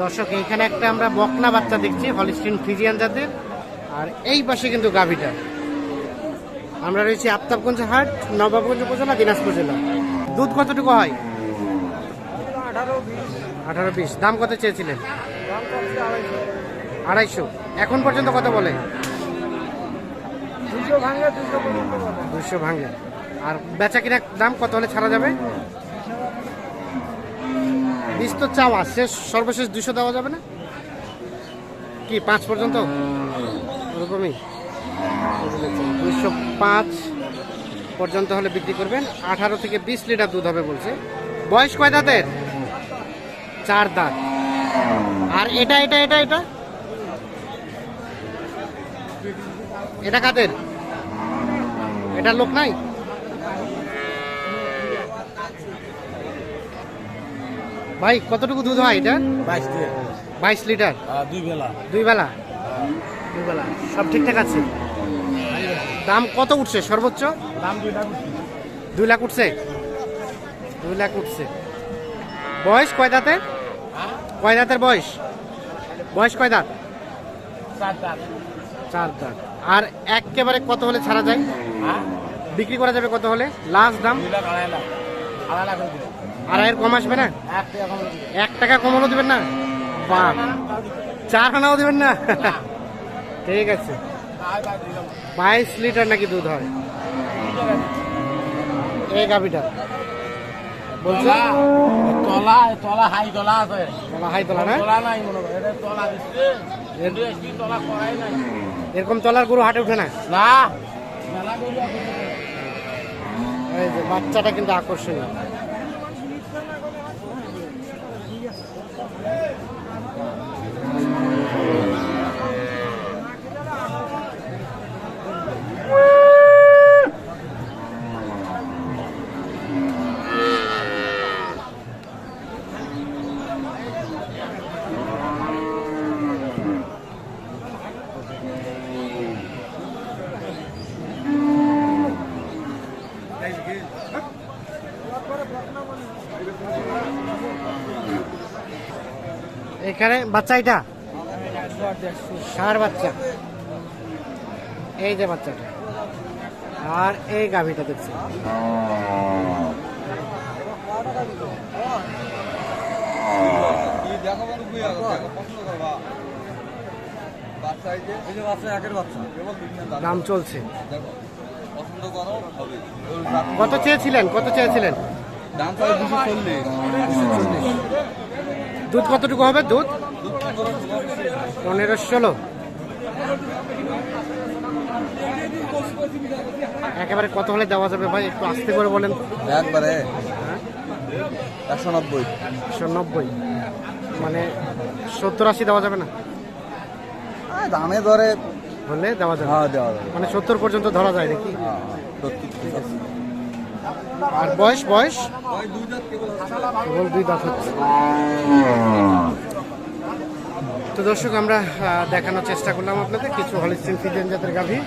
দর্শক এখানে একটা আমরা বকনা বাচ্চা দেখছি, হলিস্টিন ফিজিয়ান জাতের। আর এই পাশে কিন্তু গাভিটা। আমরা রয়েছি আফতাবগঞ্জ হাট, নবাবগঞ্জ উপজেলা, দিনাজপুর জেলা। দুধ কতটুকু হয়? আঠারো বিশ। দাম কত চেয়েছিলেন? আড়াইশো। এখন পর্যন্ত কত বলে? দুশো ভাঙে আর বেচা কিনা দাম কত হলে ছাড়া যাবে? বিশ তো চাওয়া, শেষ, সর্বশেষ দুশো দেওয়া যাবে না? কি, পাঁচ পর্যন্ত? ওরকমই। দুশো পাঁচ পর্যন্ত হলে বিক্রি করবেন। আঠারো থেকে বিশ লিটার দুধ হবে বলছে। বয়স কয় দাঁতের? চার দাঁত। আর এটা এটা এটা এটা? এটা কাদের? এটা লোক নাই? ভাই কতটুকু দুধ হয় এটা? বাইশ বাইশ লিটার? দুই বেলা। দুই বেলা? দুই বেলা। সব ঠিকঠাক আছে? দাম কত উঠছে সর্বোচ্চ? দাম দুই লাখ দুই লাখ উঠছে? দুই লাখ উঠছে। বয়স কয় দাঁতের? কয় দাঁতের বয়স? বয়স কয় দাঁত? চার দাঁত। আর একেবারে কত হলে ছাড়া যায়? হ্যাঁ? বিক্রি করা যাবে কত হলে? লাস্ট দাম? আড়াই লাখ। আড়াই লাখ হয়ে আড়াইয়ের কম আসবে না? এক টাকা কমানো দিবেন না? বাপ চার আনাও দিবেন না? ঠিক আছে। বাইশ লিটার নাকি দুধ হয়? এই গাভিটা। বলছে? তলা তলা হাই তলা আছে। বলা হাই তোলা না? তলা নাই মনে এটা তলা দিচ্ছে। তলা করাই নাই। এরকম তলার গরু হাটে উঠে না? না। এই যে বাচ্চাটা কিন্তু আকর্ষণীয়। Agora, agora. এখানে বাচ্চা এটা? ষাঁড় বাচ্চা। এই যে বাচ্চাটা। আর এই গাভিটা দেখছি। দাম চলছে। কত চেয়েছিলেন? কত চেয়েছিলেন? দাম দুশো চল্লিশ। দুধ কতটুকু হবে? দুধ? পনেরো ষোলো। একেবারে কত হলে দেওয়া যাবে ভাই? একটু আস্তে করে বলেন একবারে একশো নব্বই। একশো নব্বই। মানে সত্তর আশি দেওয়া যাবে না? দামে ধরে হলে দেওয়া যাবে। হ্যাঁ দেওয়া যাবে। মানে সত্তর পর্যন্ত ধরা যায় নাকি? হ্যাঁ ঠিক আছে আর বয়স বয়স? কেবল দুই দাঁত তো দর্শক, আমরা দেখানোর চেষ্টা করলাম আপনাদের। কিছু হলিস্টিন ফিজেন জাতের গাভী।